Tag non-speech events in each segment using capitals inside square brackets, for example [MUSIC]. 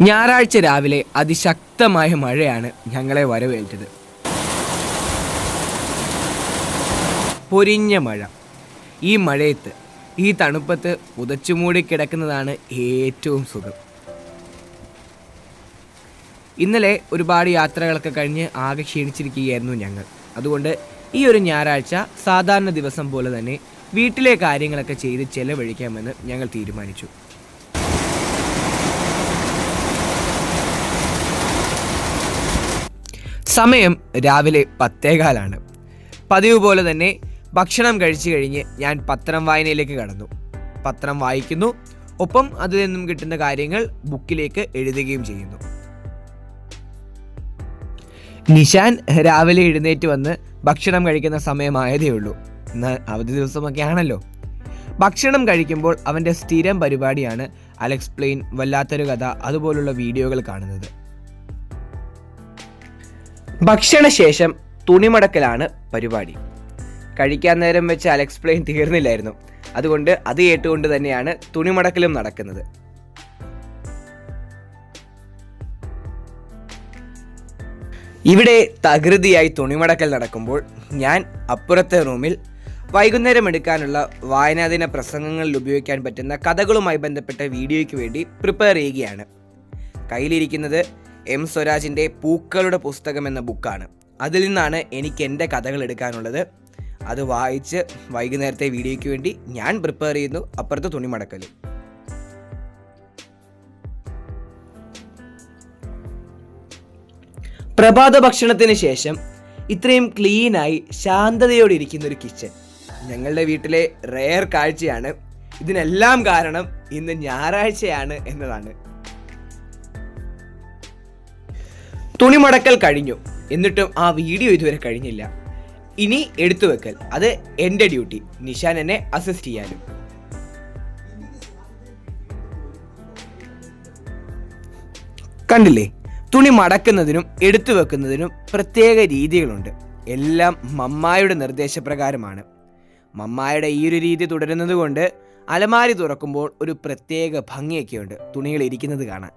ഞായറാഴ്ച രാവിലെ അതിശക്തമായ മഴയാണ് ഞങ്ങളെ വരവേറ്റത്. പൊരിഞ്ഞ മഴ. ഈ മഴയത്ത് ഈ തണുപ്പത്ത് പുതച്ചുമൂടി കിടക്കുന്നതാണ് ഏറ്റവും സുഖം. ഇന്നലെ ഒരുപാട് യാത്രകളൊക്കെ കഴിഞ്ഞ് ആകെ ക്ഷീണിച്ചിരിക്കുകയായിരുന്നു ഞങ്ങൾ. അതുകൊണ്ട് ഈ ഒരു ഞായറാഴ്ച സാധാരണ ദിവസം പോലെ തന്നെ വീട്ടിലെ കാര്യങ്ങളൊക്കെ ചെയ്ത് ചെലവഴിക്കാമെന്ന് ഞങ്ങൾ തീരുമാനിച്ചു. സമയം രാവിലെ പത്തേകാലാണ് പതിവ് പോലെ തന്നെ ഭക്ഷണം കഴിച്ചു കഴിഞ്ഞ് ഞാൻ പത്രം വായനയിലേക്ക് കടന്നു. പത്രം വായിക്കുന്നു. ഒപ്പം അതിൽ നിന്നും കിട്ടുന്ന കാര്യങ്ങൾ ബുക്കിലേക്ക് എഴുതുകയും ചെയ്യുന്നു. നിഷാൻ രാവിലെ എഴുന്നേറ്റ് വന്ന് ഭക്ഷണം കഴിക്കുന്ന സമയമായതേ ഉള്ളൂ. എന്നാൽ അവധി ദിവസമൊക്കെ ആണല്ലോ. ഭക്ഷണം കഴിക്കുമ്പോൾ അവന്റെ സ്ഥിരം പരിപാടിയാണ് അലക്സ്പ്ലെയിൻ വല്ലാത്തൊരു കഥ അതുപോലുള്ള വീഡിയോകൾ കാണുന്നത്. ഭക്ഷണശേഷം തുണിമടക്കലാണ് പരിപാടി. കഴിക്കാൻ നേരം വെച്ച് അലക്സ്പ്ലെയിൻ തീർന്നില്ലായിരുന്നു. അതുകൊണ്ട് അത് കേട്ടുകൊണ്ട് തന്നെയാണ് തുണിമടക്കലും നടക്കുന്നത്. ഇവിടെ തകൃതിയായി തുണിമടക്കൽ നടക്കുമ്പോൾ ഞാൻ അപ്പുറത്തെ റൂമിൽ വൈകുന്നേരം എടുക്കാനുള്ള വായനാദിന പ്രസംഗങ്ങളിൽ ഉപയോഗിക്കാൻ പറ്റുന്ന കഥകളുമായി ബന്ധപ്പെട്ട വീഡിയോയ്ക്ക് വേണ്ടി പ്രിപ്പയർ ചെയ്യുകയാണ്. കയ്യിലിരിക്കുന്നത് എം സ്വരാജിന്റെ പൂക്കളുടെ പുസ്തകം എന്ന ബുക്കാണ്. അതിൽ നിന്നാണ് എനിക്ക് എന്റെ കഥകൾ എടുക്കാനുള്ളത്. അത് വായിച്ച് വൈകുന്നേരത്തെ വീഡിയോയ്ക്ക് വേണ്ടി ഞാൻ പ്രിപ്പയർ ചെയ്യുന്നു. അപ്പുറത്ത് തുണിമടക്കൽ പ്രഭാത ഭക്ഷണത്തിന് ശേഷം ഇത്രയും ക്ലീനായി ശാന്തതയോടെ ഇരിക്കുന്ന ഒരു കിച്ചൺ ഞങ്ങളുടെ വീട്ടിലെ റെയർ കാഴ്ചയാണ്. ഇതിനെല്ലാം കാരണം ഇന്ന് ഞായറാഴ്ചയാണ് എന്നതാണ്. തുണിമടക്കൽ കഴിഞ്ഞു. എന്നിട്ടും ആ വീഡിയോ ഇതുവരെ കഴിഞ്ഞില്ല. ഇനി എടുത്തു വെക്കൽ. അത് എന്റെ ഡ്യൂട്ടി. നിഷാൻ എന്നെ അസിസ്റ്റ് ചെയ്യാനും. കണ്ടില്ലേ? തുണി മടക്കുന്നതിനും എടുത്തു വെക്കുന്നതിനും പ്രത്യേക രീതികളുണ്ട്. എല്ലാം മമ്മായുടെ നിർദ്ദേശപ്രകാരമാണ്. മമ്മായുടെ ഈ ഒരു രീതി തുടരുന്നത് കൊണ്ട് അലമാരി തുറക്കുമ്പോൾ ഒരു പ്രത്യേക ഭംഗിയൊക്കെയുണ്ട്. തുണികൾ ഇരിക്കുന്നത് കാണാൻ.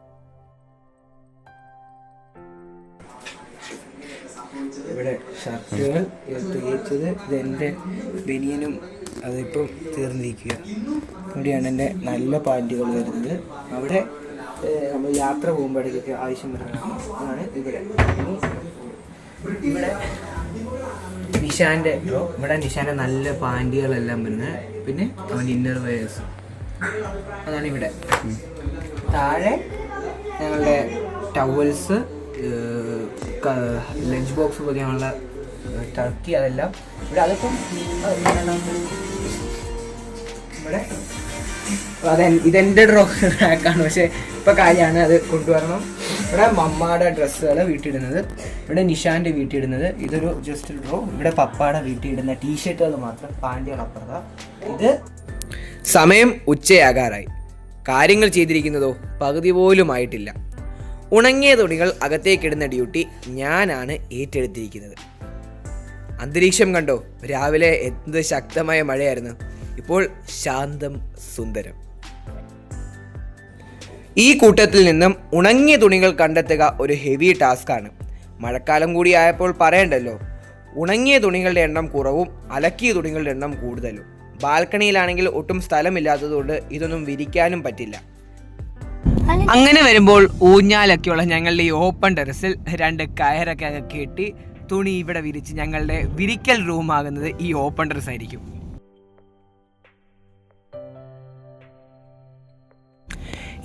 ഇവിടെ ഷർട്ടുകൾ തേച്ചത് ഇതെന്റെ ബനിയനും അതിപ്പം തീർന്നിരിക്കുക. ഇവിടെയാണ് എന്റെ നല്ല പാന്റുകൾ വരുന്നത്. അവിടെ നമ്മൾ യാത്ര പോകുമ്പോഴേക്കൊക്കെ ആവശ്യം വരുന്നത് അതാണ് ഇവിടെ. ഇവിടെ നിഷാന്റെ ഇവിടെ നിഷാന്റെ നല്ല പാന്റുകളെല്ലാം വരുന്നത്. പിന്നെ അവൻ ഇന്നർ വെയേഴ്സ് അതാണ് ഇവിടെ. താഴെ ഞങ്ങളുടെ ടവൽസ് ലഞ്ച് ബോക്സ് പോലെയുള്ള ടർക്കി അതെല്ലാം. ഇവിടെ അതിപ്പം ഇവിടെ. അതെ ഇതെന്റെ ഡ്രോ റാക്കാണ് പക്ഷേ ഇപ്പം കാര്യമാണ് അത് കൊണ്ടുവരണം. ഇവിടെ മമ്മയുടെ ഡ്രസ്സുകൾ വീട്ടിടുന്നത് ഇവിടെ നിഷാന്റെ വീട്ടിടുന്നത് ഇതൊരു ജസ്റ്റ് ഡ്രോ ഇവിടെ പപ്പാടെ വീട്ടിടുന്ന ടീഷർട്ടുകൾ മാത്രം പാന്റുകൾ അപ്പുറത്ത. ഇത് സമയം ഉച്ചയാകാറായി. കാര്യങ്ങൾ ചെയ്തിരിക്കുന്നതോ പകുതി പോലും ആയിട്ടില്ല ഉണങ്ങിയ തുണികൾ അകത്തേക്കിടുന്ന ഡ്യൂട്ടി ഞാനാണ് ഏറ്റെടുത്തിരിക്കുന്നത്. അന്തരീക്ഷം കണ്ടോ? രാവിലെ എന്ത് ശക്തമായ മഴയായിരുന്നു. ഇപ്പോൾ ശാന്തം സുന്ദരം. ഈ കൂട്ടത്തിൽ നിന്നും ഉണങ്ങിയ തുണികൾ കണ്ടെത്തുക ഒരു ഹെവി ടാസ്ക്കാണ് മഴക്കാലം കൂടി ആയപ്പോൾ പറയണ്ടല്ലോ ഉണങ്ങിയ തുണികളുടെ എണ്ണം കുറവും അലക്കിയ തുണികളുടെ എണ്ണം കൂടുതലും. ബാൽക്കണിയിലാണെങ്കിൽ ഒട്ടും സ്ഥലമില്ലാത്തതുകൊണ്ട് ഇതൊന്നും വിരിക്കാനും പറ്റില്ല. അങ്ങനെ വരുമ്പോൾ ഊഞ്ഞാലൊക്കെയുള്ള ഞങ്ങളുടെ ഈ ഓപ്പൺ ടെറസിൽ രണ്ട് കയറൊക്കെ കെട്ടി തുണി ഇവിടെ വിരിച്ച് ഞങ്ങളുടെ വിരിക്കൽ റൂം ആകുന്നത് ഈ ഓപ്പൺ ടെറസ് ആയിരിക്കും.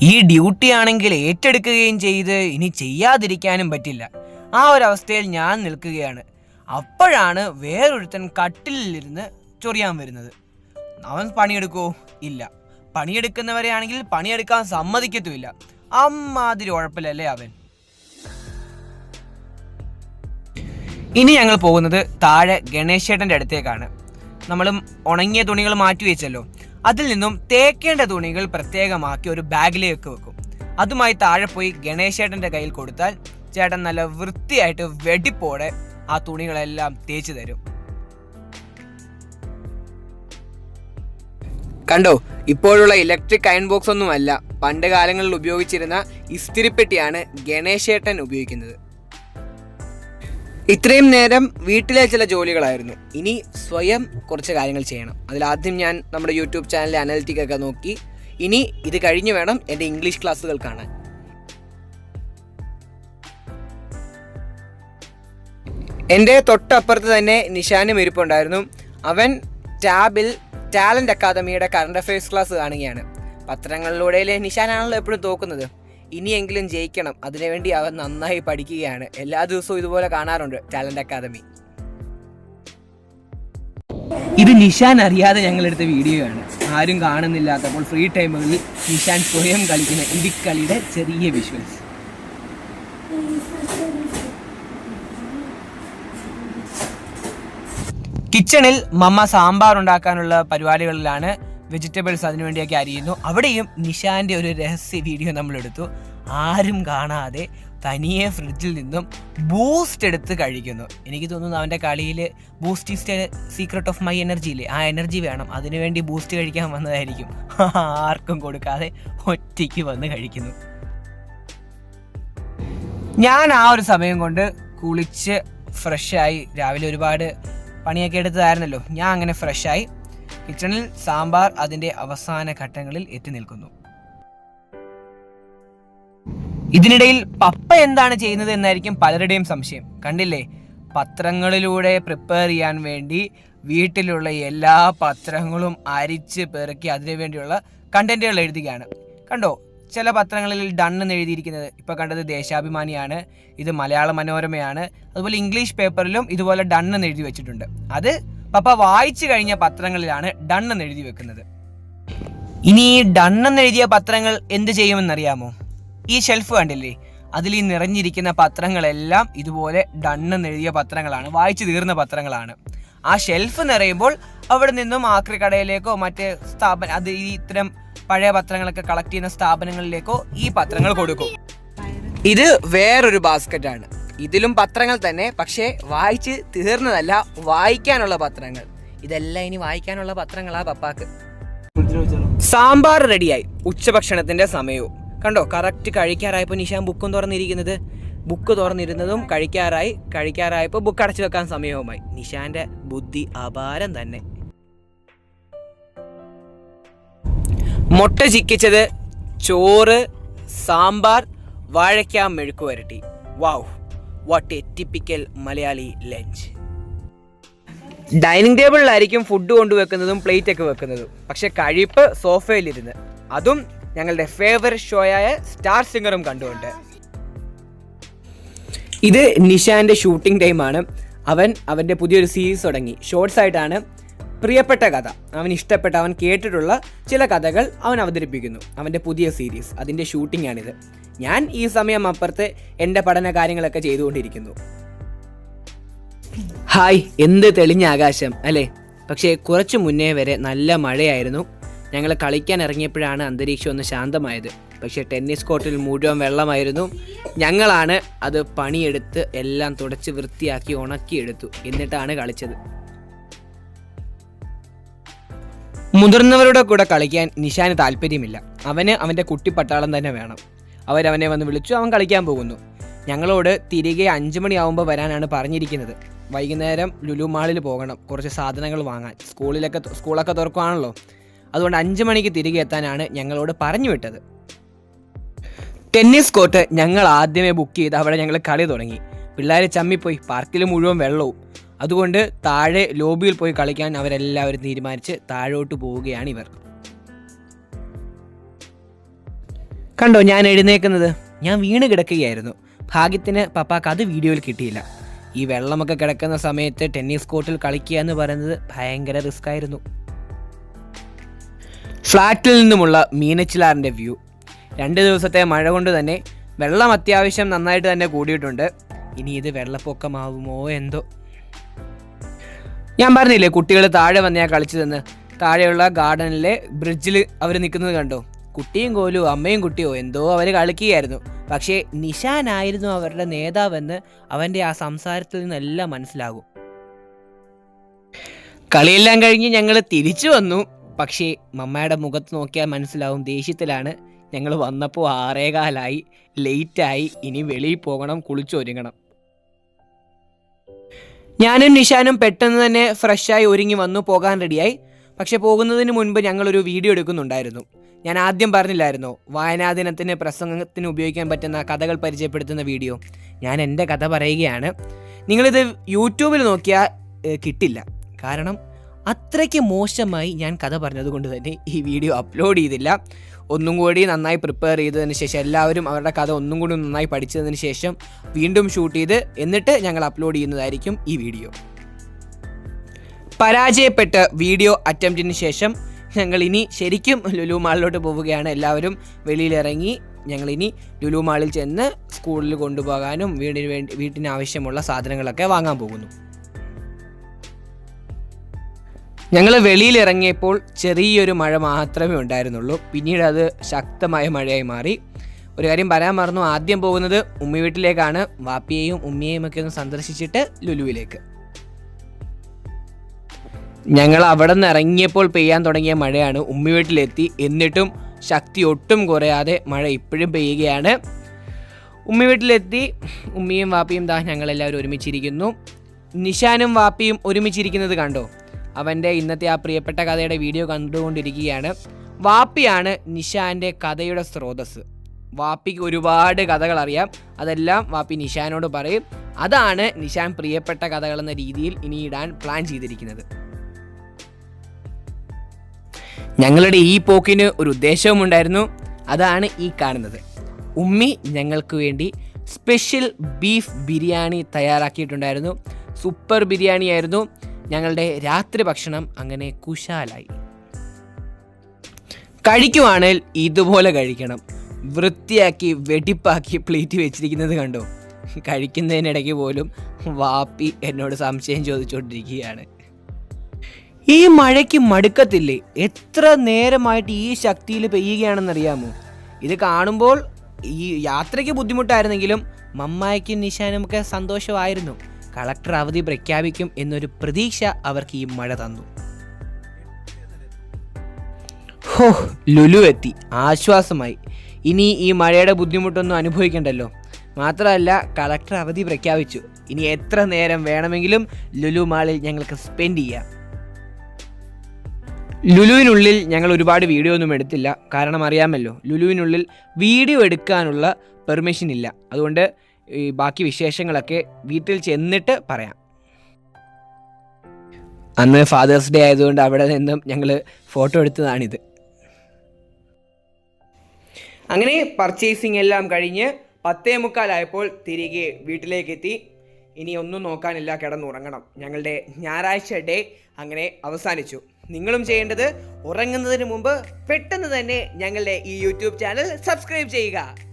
ഈ ഡ്യൂട്ടി ആണെങ്കിൽ ഏറ്റെടുക്കുകയും ചെയ്ത് ഇനി ചെയ്യാതിരിക്കാനും പറ്റില്ല. ആ ഒരു അവസ്ഥയിൽ ഞാൻ നിൽക്കുകയാണ്. അപ്പോഴാണ് വേറൊരുത്തൻ കട്ടിലിരുന്ന് ചൊറിയാൻ വരുന്നത്. അവൻ പണിയെടുക്കുമോ ഇല്ല. പണിയെടുക്കുന്നവരെ ആണെങ്കിൽ പണിയെടുക്കാൻ സമ്മതിക്കത്തുമില്ല. അമ്മാതിരി ഉഴപ്പിലല്ലേ അവൻ. ഇനി ഞങ്ങൾ പോകുന്നത് താഴെ ഗണേശേട്ടന്റെ അടുത്തേക്കാണ്. നമ്മളും ഉണങ്ങിയ തുണികൾ മാറ്റി വെച്ചല്ലോ. അതിൽ നിന്നും തേക്കേണ്ട തുണികൾ പ്രത്യേകമാക്കി ഒരു ബാഗിലേക്ക് വെക്കും. അതുമായി താഴെ പോയി ഗണേശേട്ടന്റെ കയ്യിൽ കൊടുത്താൽ ചേട്ടൻ നല്ല വൃത്തിയായിട്ട് വെടിപ്പോടെ ആ തുണികളെല്ലാം തേച്ച് തരും. കണ്ടോ ഇപ്പോഴുള്ള ഇലക്ട്രിക് അയൺ ബോക്സ് ഒന്നും അല്ല പണ്ട് കാലങ്ങളിൽ ഉപയോഗിച്ചിരുന്ന ഇസ്തിരിപ്പെട്ടിയാണ് ഗണേശേട്ടൻ ഉപയോഗിക്കുന്നത്. ഇത്രയും നേരം വീട്ടിലെ ചില ജോലികളായിരുന്നു. ഇനി സ്വയം കുറച്ച് കാര്യങ്ങൾ ചെയ്യണം. അതിലാദ്യം ഞാൻ നമ്മുടെ യൂട്യൂബ് ചാനലിലെ അനലിറ്റിക് ഒക്കെ നോക്കി. ഇനി ഇത് കഴിഞ്ഞ് വേണം എന്റെ ഇംഗ്ലീഷ് ക്ലാസ്സുകൾ കാണാൻ. എന്റെ തൊട്ടപ്പുറത്ത് തന്നെ നിഷാനും ഇരിപ്പുണ്ടായിരുന്നു. അവൻ ടാബിൽ ടാലന്റ് അക്കാദമിയുടെ കറണ്ട് അഫയേഴ്സ് ക്ലാസ് കാണുകയാണ്. പത്രങ്ങളിലൂടെയിലെ നിഷാനാണല്ലോ എപ്പോഴും തോക്കുന്നത്. ഇനിയെങ്കിലും ജയിക്കണം. അതിനുവേണ്ടി അവൻ നന്നായി പഠിക്കുകയാണ്. എല്ലാ ദിവസവും ഇതുപോലെ കാണാറുണ്ട് ടാലന്റ് അക്കാദമി. ഇത് നിഷാൻ അറിയാതെ ഞങ്ങളെടുത്ത വീഡിയോ ആണ്. ആരും കാണുന്നില്ലാത്തപ്പോൾ ഫ്രീ ടൈമുകളിൽ നിഷാൻ സ്വയം കളിക്കുന്ന ഇടിക്കളിയുടെ ചെറിയ വിഷ്വൽസ് കിച്ചണിൽ മമ്മ സാമ്പാർ ഉണ്ടാക്കാനുള്ള പരിപാടികളിലാണ് വെജിറ്റബിൾസ് അതിനുവേണ്ടിയൊക്കെ അരിയുന്നു. അവിടെയും നിഷാന്റെ ഒരു രഹസ്യ വീഡിയോ നമ്മൾ എടുത്തു ആരും കാണാതെ തനിയെ ഫ്രിഡ്ജിൽ നിന്നും ബൂസ്റ്റ് എടുത്ത് കഴിക്കുന്നു. എനിക്ക് തോന്നുന്നു അവന്റെ കളിയിൽ boost is secret of my energy ഇല്ലേ ആ എനർജി വേണം. അതിനുവേണ്ടി ബൂസ്റ്റ് കഴിക്കാൻ വന്നതായിരിക്കും. [LAUGHS] ആർക്കും കൊടുക്കാതെ ഒറ്റയ്ക്ക് വന്ന് കഴിക്കുന്നു. ഞാൻ ആ ഒരു സമയം കൊണ്ട് കുളിച്ച് ഫ്രഷായി രാവിലെ ഒരുപാട് പണിയൊക്കെ എടുത്തതായിരുന്നല്ലോ. ഞാൻ അങ്ങനെ ഫ്രഷായി കിച്ചണിൽ സാമ്പാർ അതിന്റെ അവസാന ഘട്ടങ്ങളിൽ എത്തി നിൽക്കുന്നു. ഇതിനിടയിൽ പപ്പ എന്താണ് ചെയ്യുന്നത് എന്നായിരിക്കും പലരുടെയും സംശയം. കണ്ടില്ലേ? പത്രങ്ങളിലൂടെ പ്രിപ്പയർ ചെയ്യാൻ വേണ്ടി വീട്ടിലുള്ള എല്ലാ പത്രങ്ങളും അരിച്ച് പെറുക്കി അതിനു വേണ്ടിയുള്ള കണ്ടന്റുകൾ എഴുതുകയാണ്. കണ്ടോ? ചില പത്രങ്ങളിൽ ഡൺ എന്ന് എഴുതിയിരിക്കുന്നത്. ഇപ്പോൾ കണ്ടത് ദേശാഭിമാനിയാണ് ഇത് മലയാള മനോരമയാണ് അതുപോലെ ഇംഗ്ലീഷ് പേപ്പറിലും ഇതുപോലെ ഡൺ എന്ന് എഴുതി വെച്ചിട്ടുണ്ട്. അത് പപ്പ വായിച്ചു കഴിഞ്ഞ പത്രങ്ങളിലാണ് ഡൺ എന്ന് എഴുതി വെക്കുന്നത്. ഇനി ഈ ഡൺ എന്ന് എഴുതിയ പത്രങ്ങൾ എന്ത് ചെയ്യുമെന്നറിയാമോ? ഈ ഷെൽഫ് കണ്ടില്ലേ? അതിൽ ഈ നിറഞ്ഞിരിക്കുന്ന പത്രങ്ങളെല്ലാം ഇതുപോലെ ഡൺ എന്ന് എഴുതിയ പത്രങ്ങളാണ് വായിച്ചു തീർന്ന പത്രങ്ങളാണ്. ആ ഷെൽഫ് നിറയുമ്പോൾ അവിടെ നിന്നും ആക്രി കടയിലേക്കോ മറ്റേ സ്ഥാപന അത് ഈ ഇത്തരം പഴയ പത്രങ്ങളൊക്കെ കളക്ട് ചെയ്യുന്ന സ്ഥാപനങ്ങളിലേക്കോ ഈ പത്രങ്ങൾ കൊടുക്കും. ഇത് വേറൊരു ആണ് ഇതിലും പത്രങ്ങൾ തന്നെ പക്ഷേ വായിച്ച് തീർന്നതല്ല വായിക്കാനുള്ള പത്രങ്ങൾ. ഇതെല്ലാം ഇനി വായിക്കാനുള്ള പത്രങ്ങളാ പപ്പാക്ക്. സാമ്പാർ റെഡിയായി. ഉച്ചഭക്ഷണത്തിന്റെ സമയവും. കണ്ടോ കറക്റ്റ് കഴിക്കാറായപ്പോൾ നിഷാൻ ബുക്കും തുറന്നിരിക്കുന്നത്. ബുക്ക് തുറന്നിരുന്നതും കഴിക്കാറായി. കഴിക്കാറായപ്പോൾ ബുക്ക് അടച്ചു വെക്കാൻ സമയവുമായി. നിഷാന്റെ ബുദ്ധി അപാരം തന്നെ. മുട്ട ചിക്കിച്ചത് ചോറ് സാമ്പാർ വാഴയ്ക്ക മെഴുക്ക് വരട്ടി. Wow what a typical Malayali lunch. Dining ടേബിളിലായിരിക്കും food കൊണ്ടുവെക്കുന്നതും പ്ലേറ്റ് ഒക്കെ വെക്കുന്നതും. പക്ഷെ കഴിപ്പ് സോഫയിലിരുന്ന്. അതും ഞങ്ങളുടെ ഫേവററ്റ് ഷോയായ സ്റ്റാർ സിംഗറും കണ്ടുകൊണ്ട്. ഇത് നിഷാന്റെ ഷൂട്ടിംഗ് ടൈമാണ് അവൻ അവന്റെ പുതിയൊരു സീരീസ് തുടങ്ങി. ഷോർട്സ് ആയിട്ടാണ് പ്രിയപ്പെട്ട കഥ. അവൻ ഇഷ്ടപ്പെട്ട അവൻ കേട്ടിട്ടുള്ള ചില കഥകൾ അവൻ അവതരിപ്പിക്കുന്നു. അവന്റെ പുതിയ സീരീസ് അതിന്റെ ഷൂട്ടിംഗ് ആണിത്. ഞാൻ ഈ സമയം അപ്പുറത്ത് എന്റെ പഠന കാര്യങ്ങളൊക്കെ ചെയ്തുകൊണ്ടിരിക്കുന്നു. ഹായ് എന്ത് തെളിഞ്ഞ ആകാശം അല്ലേ? പക്ഷേ കുറച്ചു മുന്നേ വരെ നല്ല മഴയായിരുന്നു. ഞങ്ങൾ കളിക്കാൻ ഇറങ്ങിയപ്പോഴാണ് അന്തരീക്ഷം ഒന്ന് ശാന്തമായത്. പക്ഷേ ടെന്നീസ് കോർട്ടിൽ മുഴുവൻ വെള്ളമായിരുന്നു. ഞങ്ങളാണ് അത് പണിയെടുത്ത് എല്ലാം തുടച്ച് വൃത്തിയാക്കി ഉണക്കിയെടുത്തു. എന്നിട്ടാണ് കളിച്ചത്. മുതിർന്നവരുടെ കൂടെ കളിക്കാൻ നിഷാന് താല്പര്യമില്ല. അവന് അവന്റെ കുട്ടിപ്പട്ടാളം തന്നെ വേണം. അവരവനെ വന്ന് വിളിച്ചു അവൻ കളിക്കാൻ പോകുന്നു. ഞങ്ങളോട് തിരികെ അഞ്ചു മണിയാവുമ്പോൾ വരാനാണ് പറഞ്ഞിരിക്കുന്നത്. വൈകുന്നേരം ലുലു മാളിൽ പോകണം. കുറച്ച് സാധനങ്ങൾ വാങ്ങാൻ. സ്കൂളിലൊക്കെ സ്കൂളൊക്കെ തുറക്കുവാണല്ലോ. അതുകൊണ്ട് അഞ്ച് മണിക്ക് തിരികെ എത്താനാണ് ഞങ്ങളോട് പറഞ്ഞു വിട്ടത്. ടെന്നീസ് കോർട്ട് ഞങ്ങൾ ആദ്യമേ ബുക്ക് ചെയ്ത് അവിടെ ഞങ്ങൾ കളി തുടങ്ങി. പിള്ളേർ ചമ്മിപ്പോയി. പാർക്കിൽ മുഴുവൻ വെള്ളവും. അതുകൊണ്ട് താഴെ ലോബിയിൽ പോയി കളിക്കാൻ അവരെല്ലാവരും തീരുമാനിച്ച് താഴോട്ട് പോവുകയാണ് ഇവർ. കണ്ടോ ഞാൻ എഴുന്നേക്കുന്നത്? ഞാൻ വീണ് കിടക്കുകയായിരുന്നു. ഭാഗ്യത്തിന് പപ്പാക്ക് അത് വീഡിയോയിൽ കിട്ടിയില്ല. ഈ വെള്ളമൊക്കെ കിടക്കുന്ന സമയത്ത് ടെന്നീസ് കോർട്ടിൽ കളിക്കുക എന്ന് പറയുന്നത് ഭയങ്കര റിസ്ക് ആയിരുന്നു ഫ്ലാറ്റിൽ നിന്നുമുള്ള മീനച്ചിലാറിന്റെ വ്യൂ. രണ്ട് ദിവസത്തെ മഴ കൊണ്ട് തന്നെ വെള്ളം അത്യാവശ്യം നന്നായിട്ട് തന്നെ കൂടിയിട്ടുണ്ട്. ഇനി ഇത് വെള്ളപ്പൊക്കമാവുമോ എന്തോ? ഞാൻ പറഞ്ഞില്ലേ കുട്ടികൾ താഴെ വന്ന് ഞാൻ കളിച്ചതെന്ന്. താഴെയുള്ള ഗാർഡനിലെ ബ്രിഡ്ജിൽ അവർ നിൽക്കുന്നത് കണ്ടോ? കുട്ടിയും കോലും അമ്മയും കുട്ടിയോ എന്തോ അവർ കളിക്കുകയായിരുന്നു. പക്ഷേ നിഷാനായിരുന്നു അവരുടെ നേതാവെന്ന് അവന്റെ ആ സംസാരത്തിൽ നിന്നെല്ലാം മനസ്സിലാകും. കളിയെല്ലാം കഴിഞ്ഞ് ഞങ്ങൾ തിരിച്ചു വന്നു. പക്ഷേ മമ്മയുടെ മുഖത്ത് നോക്കിയാൽ മനസ്സിലാവും ദേഷ്യത്തിലാണ്. ഞങ്ങൾ വന്നപ്പോൾ ആറേകാലായി ലേറ്റായി ഇനി വെളിയിൽ പോകണം കുളിച്ചൊരുങ്ങണം. ഞാനും നിഷാനും പെട്ടെന്ന് തന്നെ ഫ്രഷായി ഒരുങ്ങി വന്നു പോകാൻ റെഡിയായി. പക്ഷെ പോകുന്നതിന് മുൻപ് ഞങ്ങളൊരു വീഡിയോ എടുക്കുന്നുണ്ടായിരുന്നു. ഞാൻ ആദ്യം പറഞ്ഞില്ലായിരുന്നോ വായനാ ദിനത്തിന് പ്രസംഗത്തിന് ഉപയോഗിക്കാൻ പറ്റുന്ന കഥകൾ പരിചയപ്പെടുത്തുന്ന വീഡിയോ. ഞാൻ എന്റെ കഥ പറയുകയാണ്. നിങ്ങളിത് യൂട്യൂബിൽ നോക്കിയാൽ കിട്ടില്ല. കാരണം അത്രയ്ക്ക് മോശമായി ഞാൻ കഥ പറഞ്ഞതുകൊണ്ട് തന്നെ ഈ വീഡിയോ അപ്ലോഡ് ചെയ്തില്ല. ഒന്നും കൂടി നന്നായി പ്രിപ്പയർ ചെയ്തതിന് ശേഷം എല്ലാവരും അവരുടെ കഥ ഒന്നും കൂടി നന്നായി പഠിച്ചതിന് ശേഷം വീണ്ടും ഷൂട്ട് ചെയ്ത് എന്നിട്ട് ഞങ്ങൾ അപ്ലോഡ് ചെയ്യുന്നതായിരിക്കും ഈ വീഡിയോ. പരാജയപ്പെട്ട് വീഡിയോ അറ്റംപ്റ്റിന് ശേഷം ഞങ്ങൾ ഇനി ശരിക്കും ലുലു മാളിലോട്ട് പോവുകയാണ്. എല്ലാവരും വെളിയിലിറങ്ങി ഞങ്ങളിനി ലുലു മാളിൽ ചെന്ന് സ്കൂളിൽ കൊണ്ടുപോകാനും വീടിന് വേണ്ടി വീട്ടിന് ആവശ്യമുള്ള സാധനങ്ങളൊക്കെ വാങ്ങാൻ പോകുന്നു. ഞങ്ങൾ വെളിയിലിറങ്ങിയപ്പോൾ ചെറിയൊരു മഴ മാത്രമേ ഉണ്ടായിരുന്നുള്ളൂ. പിന്നീട് അത് ശക്തമായ മഴയായി മാറി. ഒരു കാര്യം പറയാൻ മറന്നു. ആദ്യം പോകുന്നത് ഉമ്മി വീട്ടിലേക്കാണ്. വാപ്പിയെയും ഉമ്മിയെയും ഒക്കെ ഒന്ന് സന്ദർശിച്ചിട്ട് ലുലുവിലേക്ക്. ഞങ്ങൾ അവിടെ നിന്ന് ഇറങ്ങിയപ്പോൾ പെയ്യാൻ തുടങ്ങിയ മഴയാണ് ഉമ്മി വീട്ടിലെത്തി. എന്നിട്ടും ശക്തി ഒട്ടും കുറയാതെ മഴ ഇപ്പോഴും പെയ്യുകയാണ്. ഉമ്മി വീട്ടിലെത്തി. ഉമ്മിയും വാപ്പിയും ദാ ഞങ്ങളെല്ലാവരും ഒരുമിച്ചിരിക്കുന്നു. നിഷാനും വാപ്പിയും ഒരുമിച്ചിരിക്കുന്നത് കണ്ടോ? അവന്റെ ഇന്നത്തെ ആ പ്രിയപ്പെട്ട കഥയുടെ വീഡിയോ കണ്ടുകൊണ്ടിരിക്കുകയാണ്. വാപ്പിയാണ് നിഷാന്റെ കഥയുടെ സ്രോതസ് വാപ്പിക്ക് ഒരുപാട് കഥകൾ അറിയാം. അതെല്ലാം വാപ്പി നിഷാനോട് പറയും. അതാണ് നിഷാൻ പ്രിയപ്പെട്ട കഥകൾ എന്ന രീതിയിൽ ഇനി ഇടാൻ പ്ലാൻ ചെയ്തിരിക്കുന്നത്. ഞങ്ങളുടെ ഈ പോക്കിന് ഒരു ഉദ്ദേശവും ഉണ്ടായിരുന്നു. അതാണ് ഈ കാണുന്നത്. ഉമ്മി ഞങ്ങൾക്ക് വേണ്ടി സ്പെഷ്യൽ ബീഫ് ബിരിയാണി തയ്യാറാക്കിയിട്ടുണ്ടായിരുന്നു. സൂപ്പർ ബിരിയാണി ആയിരുന്നു ഞങ്ങളുടെ രാത്രി ഭക്ഷണം അങ്ങനെ കുശാലായി. കഴിക്കുവാണേൽ ഇതുപോലെ കഴിക്കണം. വൃത്തിയാക്കി വെടിപ്പാക്കി പ്ലേറ്റ് വെച്ചിരിക്കുന്നത് കണ്ടോ? കഴിക്കുന്നതിനിടയ്ക്ക് പോലും വാപ്പി എന്നോട് സംശയം ചോദിച്ചുകൊണ്ടിരിക്കുകയാണ് ഈ മഴയ്ക്ക് മടുക്കത്തില്ലേ? എത്ര നേരമായിട്ട് ഈ ശക്തിയിൽ പെയ്യുകയാണെന്നറിയാമോ? ഇത് കാണുമ്പോൾ ഈ യാത്രയ്ക്ക് ബുദ്ധിമുട്ടായിരുന്നെങ്കിലും മമ്മായിക്കും നിശാനുമൊക്കെ സന്തോഷമായിരുന്നു. കളക്ടർ അവധി പ്രഖ്യാപിക്കും എന്നൊരു പ്രതീക്ഷ അവർക്ക് ഈ മഴ തന്നു. ഹോ ലുലു എത്തി. ആശ്വാസമായി. ഇനി ഈ മഴയുടെ ബുദ്ധിമുട്ടൊന്നും അനുഭവിക്കണ്ടല്ലോ. മാത്രമല്ല കളക്ടർ അവധി പ്രഖ്യാപിച്ചു. ഇനി എത്ര നേരം വേണമെങ്കിലും ലുലു മാളിൽ ഞങ്ങൾക്ക് സ്പെൻഡ് ചെയ്യാം. ലുലുവിനുള്ളിൽ ഞങ്ങൾ ഒരുപാട് വീഡിയോ ഒന്നും എടുത്തില്ല. കാരണം അറിയാമല്ലോ ലുലുവിനുള്ളിൽ വീഡിയോ എടുക്കാനുള്ള പെർമിഷൻ ഇല്ല. അതുകൊണ്ട് ഈ ബാക്കി വിശേഷങ്ങളൊക്കെ വീട്ടിൽ ചെന്നിട്ട് പറയാം. അന്ന് ഫാദേഴ്സ് ഡേ ആയതുകൊണ്ട് അവിടെ നിന്നും ഞങ്ങൾ ഫോട്ടോ എടുത്തതാണിത്. അങ്ങനെ പർച്ചേസിങ് എല്ലാം കഴിഞ്ഞ് പത്തേ മുക്കാലായപ്പോൾ തിരികെ വീട്ടിലേക്ക് എത്തി ഇനി ഒന്നും നോക്കാനില്ല കിടന്നുറങ്ങണം. ഞങ്ങളുടെ ഞായറാഴ്ച ഡേ അങ്ങനെ അവസാനിച്ചു. നിങ്ങളും ചെയ്യേണ്ടത് ഉറങ്ങുന്നതിന് മുമ്പ് പെട്ടെന്ന് തന്നെ ഞങ്ങളുടെ ഈ യൂട്യൂബ് ചാനൽ സബ്സ്ക്രൈബ് ചെയ്യുക.